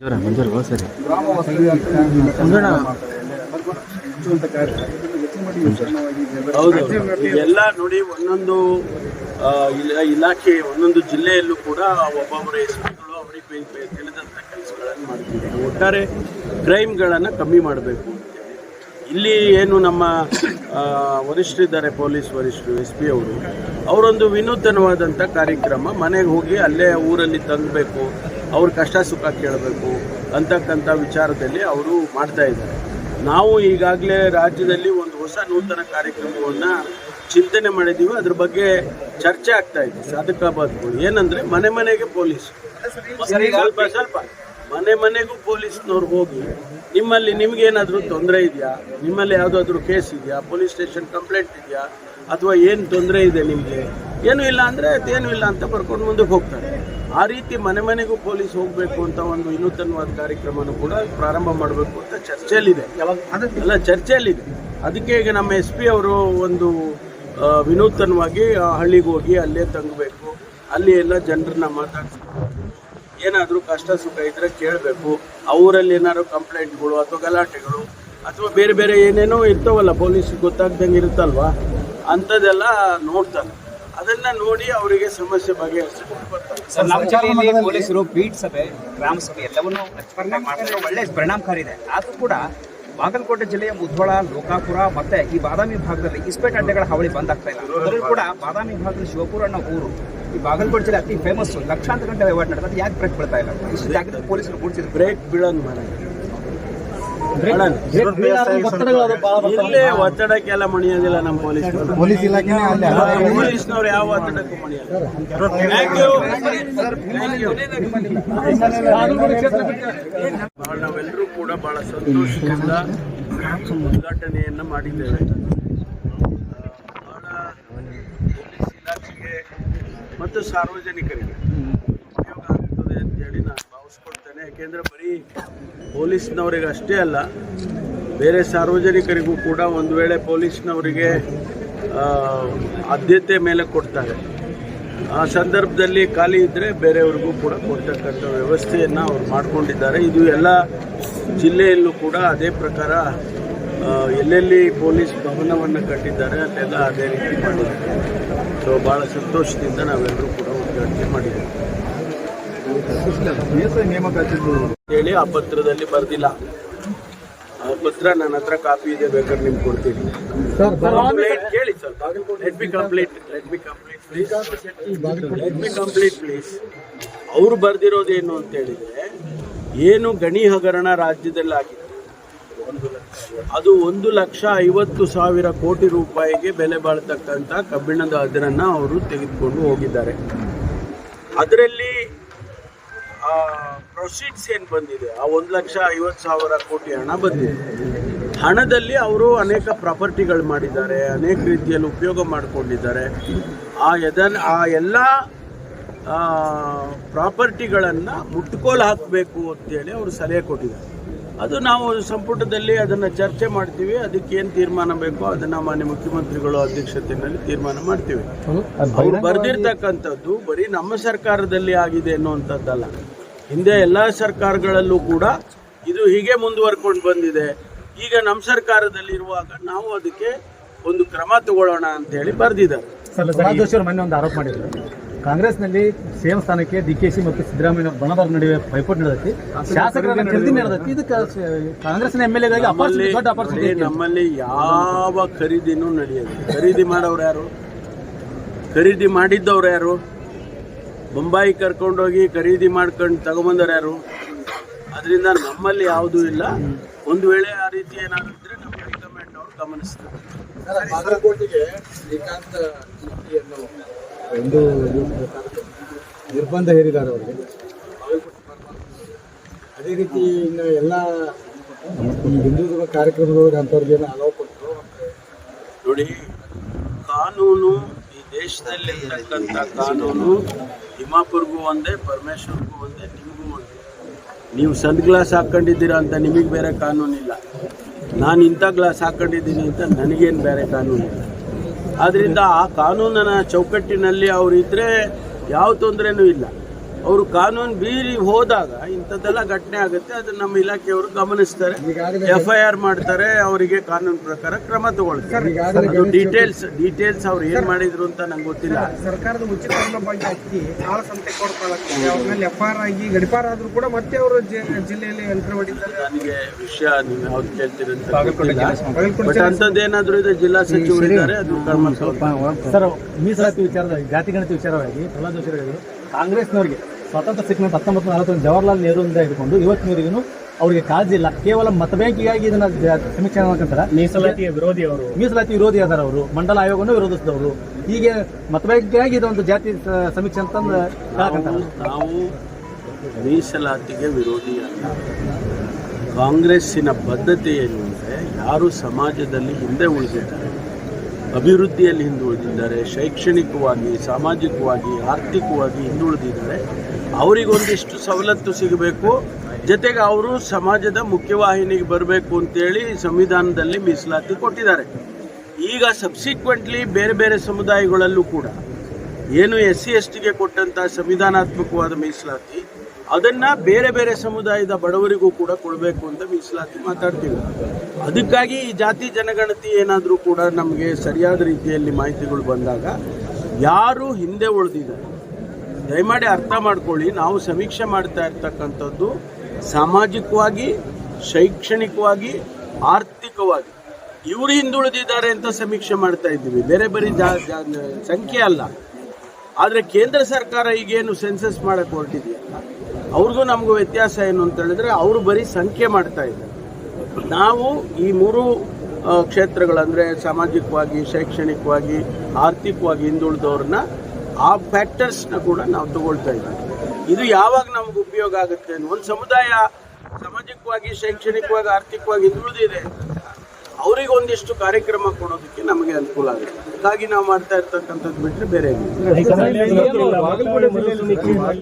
ಮಂಜೂರ ಮಂಜೂರು ಸರಿ. ಹೌದು ಎಲ್ಲ ನೋಡಿ ಒಂದೊಂದು ಇಲಾಖೆ ಒಂದೊಂದು ಜಿಲ್ಲೆಯಲ್ಲೂ ಕೂಡ ಒಬ್ಬೊಬ್ಬರ ಹೆಸರುಗಳು ಅವರಿಗೆ ತಿಳಿದಂಥ ಕೆಲಸಗಳನ್ನು ಮಾಡ್ತಿದ್ದಾರೆ. ಒಟ್ಟಾರೆ ಕ್ರೈಮ್ಗಳನ್ನು ಕಮ್ಮಿ ಮಾಡಬೇಕು ಇಲ್ಲಿ ಏನು ನಮ್ಮ ವರಿಷ್ಠರಿದ್ದಾರೆ ಪೊಲೀಸ್ ವರಿಷ್ಠರು ಎಸ್ ಪಿ ಅವರು ಅವರೊಂದು ವಿನೂತನವಾದಂಥ ಕಾರ್ಯಕ್ರಮ ಮನೆಗೆ ಹೋಗಿ ಅಲ್ಲೇ ಊರಲ್ಲಿ ತಂಗಬೇಕು ಅವ್ರ ಕಷ್ಟ ಸುಖ ಕೇಳಬೇಕು ಅಂತಕ್ಕಂಥ ವಿಚಾರದಲ್ಲಿ ಅವರು ಮಾಡ್ತಾ ಇದ್ದಾರೆ. ನಾವು ಈಗಾಗಲೇ ರಾಜ್ಯದಲ್ಲಿ ಒಂದು ಹೊಸ ನೂತನ ಕಾರ್ಯಕ್ರಮವನ್ನು ಚಿಂತನೆ ಮಾಡಿದ್ದೀವಿ ಅದ್ರ ಬಗ್ಗೆ ಚರ್ಚೆ ಆಗ್ತಾ ಇದೆ. ಸಾಧಕಾಬಾದ್ಗಳು ಏನಂದ್ರೆ ಮನೆ ಮನೆಗೆ ಪೊಲೀಸ್. ಸ್ವಲ್ಪ ಸ್ವಲ್ಪ. ಮನೆ ಮನೆಗೂ ಪೊಲೀಸ್ನವ್ರು ಹೋಗಿ ನಿಮ್ಮಲ್ಲಿ ನಿಮಗೇನಾದರೂ ತೊಂದರೆ ಇದೆಯಾ? ನಿಮ್ಮಲ್ಲಿ ಯಾವುದಾದ್ರೂ ಕೇಸ್ ಇದೆಯಾ? ಪೊಲೀಸ್ ಸ್ಟೇಷನ್ ಕಂಪ್ಲೇಂಟ್ ಇದೆಯಾ? ಅಥವಾ ಏನು ತೊಂದರೆ ಇದೆ ನಿಮಗೆ? ಏನೂ ಇಲ್ಲ ಅಂದರೆ ಅದೇನೂ ಇಲ್ಲ ಅಂತ ಬರ್ಕೊಂಡು ಮುಂದಕ್ಕೆ ಹೋಗ್ತಾರೆ. ಆ ರೀತಿ ಮನೆ ಮನೆಗೂ ಪೊಲೀಸ್ ಹೋಗಬೇಕು ಅಂತ ಒಂದು ವಿನೂತನವಾದ ಕಾರ್ಯಕ್ರಮನ ಕೂಡ ಪ್ರಾರಂಭ ಮಾಡಬೇಕು ಅಂತ ಚರ್ಚೆಯಲ್ಲಿದೆ. ಅಲ್ಲ ಚರ್ಚೆಯಲ್ಲಿದೆ. ಅದಕ್ಕೆ ಈಗ ನಮ್ಮ ಎಸ್ ಪಿ ಅವರು ಒಂದು ವಿನೂತನವಾಗಿ ಆ ಹಳ್ಳಿಗೆ ಹೋಗಿ ಅಲ್ಲೇ ತಂಗಬೇಕು. ಅಲ್ಲಿ ಎಲ್ಲ ಜನರನ್ನ ಮಾತಾಡಿಸ್ಬೇಕು. ಏನಾದರೂ ಕಷ್ಟ ಸುಖ ಇದ್ರೆ ಕೇಳಬೇಕು. ಅವರಲ್ಲಿ ಏನಾದ್ರು ಕಂಪ್ಲೇಂಟ್ಗಳು ಅಥವಾ ಗಲಾಟೆಗಳು ಅಥವಾ ಬೇರೆ ಬೇರೆ ಏನೇನೋ ಇರ್ತಾವಲ್ಲ ಪೊಲೀಸ್ ಗೊತ್ತಾಗ್ದಂಗೆ ಇರುತ್ತಲ್ವಾ? ಅಂಥದ್ದೆಲ್ಲ ನೋಡ್ತಾರೆ. ಅದನ್ನ ನೋಡಿ ಅವರಿಗೆ ಸಮಸ್ಯೆ ಬಗೆಹರಿಸಿಕೊಂಡು ಬರ್ತಾರೆ. ಸರ್ ನಮ್ಮ ಜಿಲ್ಲೆಯಲ್ಲಿ ಪೊಲೀಸರು ಬೀಟ್ ಸಭೆ ಗ್ರಾಮ ಸಭೆ ಎಲ್ಲವನ್ನೂ ಅಚ್ಚುಕಟ್ಟಾಗಿ ಮಾಡ್ತಾರೆ ಒಳ್ಳೆ ಪರಿಣಾಮಕಾರಿ ಇದೆ. ಆದರೂ ಕೂಡ ಬಾಗಲಕೋಟೆ ಜಿಲ್ಲೆಯ ಮುಧೋಳ ಲೋಕಾಪುರ ಮತ್ತೆ ಈ ಬಾದಾಮಿ ಭಾಗದಲ್ಲಿ ಇಸ್ಪೇಟ್ ಅಡ್ಡೆಗಳ ಹಾವಳಿ ಬಂದ್ ಆಗ್ತಾ ಇಲ್ಲ. ಅದರಲ್ಲೂ ಕೂಡ ಬಾದಾಮಿ ಭಾಗದಲ್ಲಿ ಶಿವಪುರ ಅನ್ನೋ ಊರು ಈ ಬಾಗಲಕೋಟೆ ಜಿಲ್ಲೆ ಅತಿ ಫೇಮಸ್ ಲಕ್ಷಾಂತರ ಗಂಟೆ ವಹಿವಾಟು ನಡೆದ್ರೆ ಯಾಕೆ ಬ್ರೇಕ್ ಬೀಳ್ತಾ ಇಲ್ಲ? ಇಷ್ಟು ಜಾಗದಲ್ಲಿ ಪೊಲೀಸರು ಕೂಡಿಸಿದ್ರು ಬ್ರೇಕ್ ಬೀಳೋದು ಇಲ್ಲೇ ಒತ್ತಡಕ್ಕೆಲ್ಲ ಮಣಿಯೋದಿಲ್ಲ ನಮ್ಮ ಪೊಲೀಸ್ ಪೊಲೀಸ್ ಇಲಾಖೆನೇ ಅಲ್ಲ ಪೊಲೀಸ್ನವ್ರು ಯಾವ ಒತ್ತಡಕ್ಕೂ. ಬಹಳ ನಾವೆಲ್ಲರೂ ಕೂಡ ಬಹಳ ಸಂತೋಷದಿಂದ ಉದ್ಘಾಟನೆಯನ್ನ ಮಾಡಿದ್ದೇವೆ ಬಹಳ ಪೊಲೀಸ್ ಇಲಾಖೆಗೆ ಮತ್ತು ಸಾರ್ವಜನಿಕರಿಗೆ ಉಪಯೋಗ ಆಗ್ತದೆ ಅಂತೇಳಿ ನಾನು ಭಾವಿಸ್ಕೊಳ್ತೇನೆ ಯಾಕೆಂದರೆ ಬರೀ ಪೊಲೀಸ್ನವರಿಗೆ ಅಷ್ಟೇ ಅಲ್ಲ, ಬೇರೆ ಸಾರ್ವಜನಿಕರಿಗೂ ಕೂಡ ಒಂದು ವೇಳೆ ಪೊಲೀಸ್ನವರಿಗೆ ಆದ್ಯತೆ ಮೇಲೆ ಕೊಡ್ತಾರೆ. ಆ ಸಂದರ್ಭದಲ್ಲಿ ಖಾಲಿ ಇದ್ದರೆ ಬೇರೆಯವ್ರಿಗೂ ಕೂಡ ಕೊಡ್ತಕ್ಕಂಥ ವ್ಯವಸ್ಥೆಯನ್ನು ಅವ್ರು ಮಾಡಿಕೊಂಡಿದ್ದಾರೆ. ಇದು ಎಲ್ಲ ಜಿಲ್ಲೆಯಲ್ಲೂ ಕೂಡ ಅದೇ ಪ್ರಕಾರ ಎಲ್ಲೆಲ್ಲಿ ಪೊಲೀಸ್ ಭವನವನ್ನು ಕಟ್ಟಿದ್ದಾರೆ ಅಲ್ಲೆಲ್ಲ ಅದೇ ರೀತಿ ಮಾಡಿದ್ದಾರೆ. ಸೊ ಭಾಳ ಸಂತೋಷದಿಂದ ನಾವೆಲ್ಲರೂ ಕೂಡ ಉದ್ಘಾಟನೆ ಮಾಡಿದ್ದೇವೆ. ಹೇಳಿ, ಆ ಪತ್ರದಲ್ಲಿ ಬರ್ದಿಲ್ಲ. ಆ ಪತ್ರ ನನ್ನ ಹತ್ರ ಕಾಪಿ ಇದೆ, ಬೇಕಾದ್ರೆ ನಿಮ್ಗೆ ಕೊಡ್ತೀನಿ. Complaint ಕೇಳಿ sir complete be complete please let me complete please ಅವ್ರು ಬರ್ದಿರೋದೇನು ಅಂತ ಹೇಳಿದ್ರೆ, ಏನು ಗಣಿ ಹಗರಣ ರಾಜ್ಯದಲ್ಲಿ ಆಗಿದೆ ಅದು ಒಂದು ಲಕ್ಷ ಐವತ್ತು ಸಾವಿರ ಕೋಟಿ ರೂಪಾಯಿಗೆ ಬೆಲೆ ಬಾಳ್ತಕ್ಕಂಥ ಕಬ್ಬಿಣದ ಅದರನ್ನ ಅವರು ತೆಗೆದುಕೊಂಡು ಹೋಗಿದ್ದಾರೆ. ಅದರಲ್ಲಿ ಪ್ರೊಸೀಡ್ಸ್ ಏನು ಬಂದಿದೆ? ಆ ಒಂದು ಲಕ್ಷ ಐವತ್ತು ಸಾವಿರ ಕೋಟಿ ಹಣ ಬಂದಿದೆ. ಹಣದಲ್ಲಿ ಅವರು ಅನೇಕ ಪ್ರಾಪರ್ಟಿಗಳು ಮಾಡಿದ್ದಾರೆ ಅನೇಕ ರೀತಿಯಲ್ಲಿ ಉಪಯೋಗ ಮಾಡಿಕೊಂಡಿದ್ದಾರೆ. ಆ ಎದನ್ ಆ ಎಲ್ಲ ಪ್ರಾಪರ್ಟಿಗಳನ್ನು ಮುಟ್ಕೋಲು ಹಾಕಬೇಕು ಅಂತೇಳಿ ಅವರು ಸಲಹೆ ಕೊಟ್ಟಿದ್ದಾರೆ. ಅದು ನಾವು ಸಂಪುಟದಲ್ಲಿ ಅದನ್ನು ಚರ್ಚೆ ಮಾಡ್ತೀವಿ ಅದಕ್ಕೆ ಏನು ತೀರ್ಮಾನ ಬೇಕೋ ಅದನ್ನು ಮಾನ್ಯ ಮುಖ್ಯಮಂತ್ರಿಗಳು ಅಧ್ಯಕ್ಷತೆಯಲ್ಲಿ ತೀರ್ಮಾನ ಮಾಡ್ತೀವಿ. ಅವರು ಬರೆದಿರ್ತಕ್ಕಂಥದ್ದು ಬರೀ ನಮ್ಮ ಸರ್ಕಾರದಲ್ಲಿ ಆಗಿದೆ ಅನ್ನುವಂಥದ್ದಲ್ಲ. ಹಿಂದೆ ಎಲ್ಲ ಸರ್ಕಾರಗಳಲ್ಲೂ ಕೂಡ ಇದು ಹೀಗೆ ಮುಂದುವರ್ಕೊಂಡು ಬಂದಿದೆ. ಈಗ ನಮ್ಮ ಸರ್ಕಾರದಲ್ಲಿರುವಾಗ ನಾವು ಅದಕ್ಕೆ ಒಂದು ಕ್ರಮ ತಗೊಳ್ಳೋಣ ಅಂತ ಹೇಳಿ ಬರೆದಿದ್ದಾರೆ. ಮೊನ್ನೆ ಒಂದು ಆರೋಪ ಮಾಡಿದ್ರು. ಕಾಂಗ್ರೆಸ್ನಲ್ಲಿ ಸೇಮ್ ಸ್ಥಾನಕ್ಕೆ ಡಿ ಕೆ ಸಿ ಮತ್ತು ಸಿದ್ದರಾಮಯ್ಯ ಬಣದವ್ರ ನಡುವೆ ಪೈಪೋಟಿ ನಡೆದೈತಿ. ಶಾಸಕರ ಖರೀದಿ ನಡೆದೈತಿ. ಇದಕ್ಕೆ ಕಾಂಗ್ರೆಸ್ನ ಎಂ ಎಲ್ ಎಗಾಗಿ ನಮ್ಮಲ್ಲಿ ದೊಡ್ಡ ನೋಡಿ, ನಮ್ಮಲ್ಲಿ ಯಾವ ಖರೀದಿನೂ ನಡೆಯೋದು ಖರೀದಿ ಮಾಡೋರು ಯಾರು? ಖರೀದಿ ಮಾಡಿದ್ದವ್ರು ಯಾರು? ಬೊಂಬಾಯಿ ಕರ್ಕೊಂಡೋಗಿ ಖರೀದಿ ಮಾಡ್ಕೊಂಡು ತಗೊಂಬಂದವ್ರು ಯಾರು? ಅದರಿಂದ ನಮ್ಮಲ್ಲಿ ಯಾವುದೂ ಇಲ್ಲ. ಒಂದು ವೇಳೆ ಆ ರೀತಿ ಏನಾದರೂ ಇದ್ರೆ ನಮ್ಮ ಹೈಕಮಾಂಡ್ ಅವ್ರು ಗಮನಿಸ್ತಾರೆ. ಒಂದು ನಿರ್ಬಂಧ ಹೇರಿದ್ದಾರೆ ಅವರಿಗೆ. ಅದೇ ರೀತಿ ಇನ್ನು ಎಲ್ಲ ಈ ಹಿಂದೂ ಕಾರ್ಯಕ್ರಮದೊಳಗೆ ಅಂಥವ್ರಿಗೆ ಏನು ಅಲೋ ಕೊಟ್ಟರು. ನೋಡಿ ಕಾನೂನು ದೇಶದಲ್ಲಿರ್ತಕ್ಕಂಥ ಕಾನೂನು ತಿಮ್ಮಾಪುರ್ಗೂ ಒಂದೇ, ಪರಮೇಶ್ವರ್ಗೂ ಒಂದೇ, ನಿಮಗೂ ಒಂದೇ. ನೀವು ಸನ್ ಗ್ಲಾಸ್ ಹಾಕ್ಕೊಂಡಿದ್ದೀರಾ ಅಂತ ನಿಮಗೆ ಬೇರೆ ಕಾನೂನಿಲ್ಲ. ನಾನು ಇಂಥ ಗ್ಲಾಸ್ ಹಾಕ್ಕೊಂಡಿದ್ದೀನಿ ಅಂತ ನನಗೇನು ಬೇರೆ ಕಾನೂನಿಲ್ಲ. ಆದ್ದರಿಂದ ಆ ಕಾನೂನಿನ ಚೌಕಟ್ಟಿನಲ್ಲಿ ಅವರಿದ್ದರೆ ಯಾವ ತೊಂದರೆನೂ ಇಲ್ಲ. ಅವರು ಕಾನೂನು ಬೀರಿ ಹೋದಾಗ ಇಂಥದ್ದೆಲ್ಲ ಘಟನೆ ಆಗುತ್ತೆ ಅದನ್ನ ನಮ್ಮ ಇಲಾಖೆಯವರು ಗಮನಿಸ್ತಾರೆ. ಎಫ್ ಐ ಆರ್ ಮಾಡ್ತಾರೆ ಅವರಿಗೆ ಕಾನೂನು ಪ್ರಕಾರ ಕ್ರಮ ತಗೊಳ್ತಾರೆ. ಅದು ಡೀಟೇಲ್ಸ್ ಡೀಟೇಲ್ಸ್ ಅವ್ರು ಏನ್ ಮಾಡಿದ್ರು ಅಂತ ನಂಗೆ ಗೊತ್ತಿಲ್ಲ. ಸರ್ಕಾರದ ಉಚಿತ ಅಕ್ಕಿ ಸಂತೆ ಕೊಡ್ಕೊಳ್ಳಕ್ಕೆ ಅವ್ರ ಮೇಲೆ ಎಫ್ ಆರ್ ಆಗಿ ಗಡಿಪಾರ ಆದ್ರೂ ಕೂಡ ಮತ್ತೆ ಅವರು ಜಿಲ್ಲೆಯಲ್ಲಿ ಹೊಡಿತಾರೆ ನನಗೆ ವಿಷಯ ನೀವು ಯಾವ್ದು ಕೇಳ್ತೀರಿ ಅಂತ ಬಟ್ ಅಂಥದ್ದೇನಾದ್ರೂ ಇದೆ ಜಿಲ್ಲಾ ಸಚಿವರು ಇದ್ದಾರೆ ಅದು ಕ್ರಮ ಸ್ವಲ್ಪ ಸರ್ ಮೀಸಲಾತಿ ವಿಚಾರದ ಜಾತಿ ಗಣತಿ ವಿಚಾರವಾಗಿ ಪ್ರಹ್ಲಾದ್ ಜೋಶಿ ಕಾಂಗ್ರೆಸ್ನವರಿಗೆ ಸ್ವಾತಂತ್ರ್ಯ ಸಿಕ್ಕ ಹತ್ತೊಂಬತ್ತು ನಲವತ್ತೊಂದು ಜವಾಹರ್ಲಾಲ್ ನೆಹರುವಿಂದ ಹಿಡ್ಕೊಂಡು ಇವತ್ತಿನವರೆಗೂ ಅವರಿಗೆ ಕಾಳಜಿ ಇಲ್ಲ. ಕೇವಲ ಮತ ಬ್ಯಾಂಕಿಗಾಗಿ ಇದನ್ನ ಸಮೀಕ್ಷೆ ಮಾಡ್ಕೊಂತಾರ. ಮೀಸಲಾತಿಯ ವಿರೋಧಿ ಅವರು. ಮೀಸಲಾತಿ ವಿರೋಧಿ ಅದಾರ ಅವರು. ಮಂಡಲ ಆಯೋಗವನ್ನು ವಿರೋಧಿಸಿದವರು. ಹೀಗೆ ಮತ ಬ್ಯಾಂಕಿಗಾಗಿ ಇದೊಂದು ಜಾತಿ ಸಮೀಕ್ಷೆ ಅಂತಂದು ಹೇಳಕಂತಾರ. ನಾವು ಮೀಸಲಾತಿಗೆ ವಿರೋಧಿ ಅಲ್ಲ. ಕಾಂಗ್ರೆಸ್ಸಿನ ಬದ್ಧತೆ ಏನು ಅಂದರೆ ಯಾರು ಸಮಾಜದಲ್ಲಿ ಹಿಂದೆ ಉಳಿದಿದ್ದಾರೆ? ಅಭಿವೃದ್ಧಿಯಲ್ಲಿ ಹಿಂದುಳಿದಿದ್ದಾರೆ, ಶೈಕ್ಷಣಿಕವಾಗಿ, ಸಾಮಾಜಿಕವಾಗಿ, ಆರ್ಥಿಕವಾಗಿ ಹಿಂದುಳಿದಿದ್ದಾರೆ. ಅವರಿಗೊಂದಿಷ್ಟು ಸವಲತ್ತು ಸಿಗಬೇಕು. ಜೊತೆಗೆ ಅವರು ಸಮಾಜದ ಮುಖ್ಯವಾಹಿನಿಗೆ ಬರಬೇಕು ಅಂತೇಳಿ ಸಂವಿಧಾನದಲ್ಲಿ ಮೀಸಲಾತಿ ಕೊಟ್ಟಿದ್ದಾರೆ. ಈಗ ಸಬ್ಸಿಕ್ವೆಂಟ್ಲಿ ಬೇರೆ ಬೇರೆ ಸಮುದಾಯಗಳಲ್ಲೂ ಕೂಡ ಏನು ಎಸ್ ಸಿ ಎಸ್ ಟಿಗೆ ಕೊಟ್ಟಂತ ಸಂವಿಧಾನಾತ್ಮಕವಾದ ಮೀಸಲಾತಿ ಅದನ್ನ ಬೇರೆ ಬೇರೆ ಸಮುದಾಯದ ಬಡವರಿಗೂ ಕೂಡ ಕೊಡಬೇಕು ಅಂತ ಮೀಸಲಾತಿ ಮಾತಾಡ್ತೀವಿ. ಅದಕ್ಕಾಗಿ ಈ ಜಾತಿ ಜನಗಣತಿ ಏನಾದರೂ ಕೂಡ ನಮಗೆ ಸರಿಯಾದ ರೀತಿಯಲ್ಲಿ ಮಾಹಿತಿಗಳು ಬಂದಾಗ ಯಾರು ಹಿಂದೆ ಉಳಿದಿದ್ದಾರೆ ದಯಮಾಡಿ ಅರ್ಥ ಮಾಡ್ಕೊಳ್ಳಿ, ನಾವು ಸಮೀಕ್ಷೆ ಮಾಡ್ತಾ ಇರ್ತಕ್ಕಂಥದ್ದು ಸಾಮಾಜಿಕವಾಗಿ, ಶೈಕ್ಷಣಿಕವಾಗಿ, ಆರ್ಥಿಕವಾಗಿ. ಇವರು ಹಿಂದುಳಿದಿದ್ದಾರೆ ಅಂತ ಸಮೀಕ್ಷೆ ಮಾಡ್ತಾ ಇದ್ದೀವಿ. ಬೇರೆ ಬೇರೆ ಜಾ ಸಂಖ್ಯೆ ಅಲ್ಲ. ಆದರೆ ಕೇಂದ್ರ ಸರ್ಕಾರ ಈಗೇನು ಸೆನ್ಸಸ್ ಮಾಡಕ್ಕೆ ಹೊರಟಿದೆಯಲ್ಲ? ಅವ್ರಿಗೂ ನಮಗೂ ವ್ಯತ್ಯಾಸ ಏನು ಅಂತ ಹೇಳಿದ್ರೆ ಅವರು ಬರೀ ಸಂಖ್ಯೆ ಮಾಡ್ತಾ ಇದ್ದಾರೆ. ನಾವು ಈ ಮೂರು ಕ್ಷೇತ್ರಗಳಂದರೆ ಸಾಮಾಜಿಕವಾಗಿ, ಶೈಕ್ಷಣಿಕವಾಗಿ, ಆರ್ಥಿಕವಾಗಿ ಹಿಂದುಳಿದವ್ರನ್ನ ಆ ಫ್ಯಾಕ್ಟರ್ಸ್ನ ಕೂಡ ನಾವು ತಗೊಳ್ತಾ ಇದ್ದೀವಿ. ಇದು ಯಾವಾಗ ನಮ್ಗೆ ಉಪಯೋಗ ಆಗುತ್ತೆ ಒಂದು ಸಮುದಾಯ ಸಾಮಾಜಿಕವಾಗಿ, ಶೈಕ್ಷಣಿಕವಾಗಿ, ಆರ್ಥಿಕವಾಗಿ ಹಿಂದುಳಿದಿದೆ ಅವರಿಗೆ ಒಂದಿಷ್ಟು ಕಾರ್ಯಕ್ರಮ ಕೊಡೋದಕ್ಕೆ ನಮಗೆ ಅನುಕೂಲ ಆಗುತ್ತೆ. ಹಾಗಾಗಿ ನಾವು ಮಾಡ್ತಾ ಇರ್ತಕ್ಕಂಥದ್ದು ಬಿಟ್ಟರೆ ಬೇರೆ.